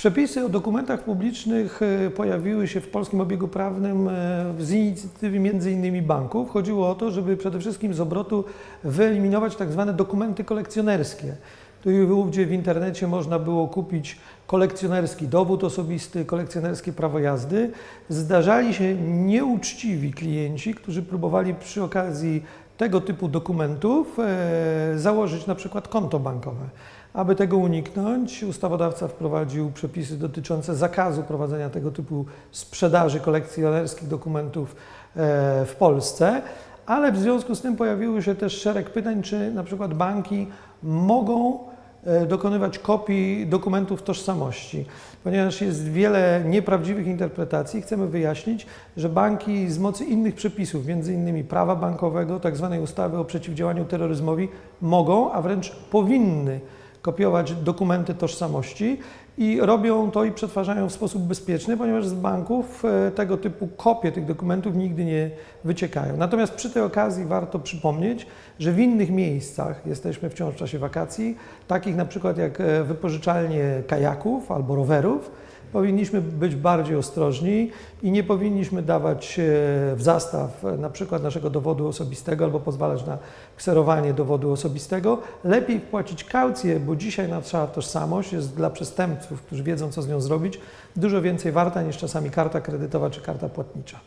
Przepisy o dokumentach publicznych e, pojawiły się w polskim obiegu prawnym e, z inicjatywy m.in. banków. Chodziło o to, żeby przede wszystkim z obrotu wyeliminować tak zwane dokumenty kolekcjonerskie. Tu i ówdzie w internecie można było kupić kolekcjonerski dowód osobisty, kolekcjonerskie prawo jazdy. Zdarzali się nieuczciwi klienci, którzy próbowali przy okazji tego typu dokumentów e, założyć na przykład konto bankowe. Aby tego uniknąć, ustawodawca wprowadził przepisy dotyczące zakazu prowadzenia tego typu sprzedaży kolekcjonerskich dokumentów e, w Polsce, ale w związku z tym pojawiły się też szereg pytań, czy na przykład banki mogą dokonywać kopii dokumentów tożsamości. Ponieważ jest wiele nieprawdziwych interpretacji, chcemy wyjaśnić, że banki z mocy innych przepisów, m.in. prawa bankowego, tzw. ustawy o przeciwdziałaniu terroryzmowi, mogą, a wręcz powinny kopiować dokumenty tożsamości i robią to i przetwarzają w sposób bezpieczny, ponieważ z banków e, tego typu kopie tych dokumentów nigdy nie wyciekają. Natomiast przy tej okazji warto przypomnieć, że w innych miejscach, jesteśmy wciąż w czasie wakacji, takich na przykład jak e, wypożyczalnie kajaków albo rowerów, powinniśmy być bardziej ostrożni i nie powinniśmy dawać e, w zastaw e, na przykład naszego dowodu osobistego albo pozwalać na kserowanie dowodu osobistego. Lepiej płacić kaucję, bo dzisiaj nasza tożsamość jest dla przestępców, którzy wiedzą co z nią zrobić, dużo więcej warta niż czasami karta kredytowa czy karta płatnicza.